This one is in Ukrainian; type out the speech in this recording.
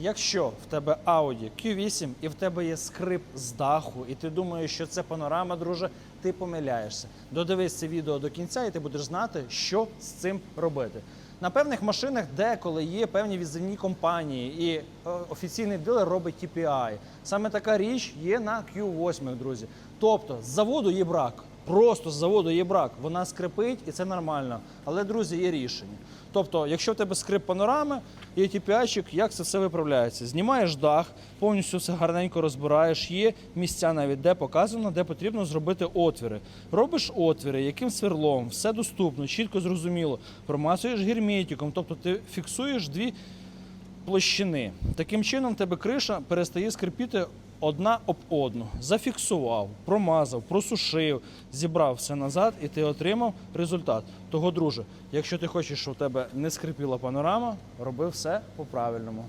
Якщо в тебе Audi Q8 і в тебе є скрип з даху, і ти думаєш, що це панорама, друже, ти помиляєшся. Додивись це відео до кінця, і ти будеш знати, що з цим робити. На певних машинах деколи є певні відзивні компанії, і е, офіційний дилер робить TPI. Саме така річ є на Q8, друзі. Тобто з заводу є брак. Просто з заводу є брак. Вона скрипить і це нормально. Але, друзі, є рішення. Тобто, якщо в тебе скрип панорами, є TPI-чик, як це все виправляється? Знімаєш дах, повністю все гарненько розбираєш. Є місця навіть, де показано, де потрібно зробити отвіри. Робиш отвіри, яким сверлом, все доступно, чітко зрозуміло. Промасуєш герметиком, тобто ти фіксуєш дві площини. Таким чином, тебе криша перестає скрипіти одна об одну. Зафіксував, промазав, просушив, зібрав все назад, і ти отримав результат. Того, друже, якщо ти хочеш, щоб у тебе не скрипіла панорама, роби все по-правильному.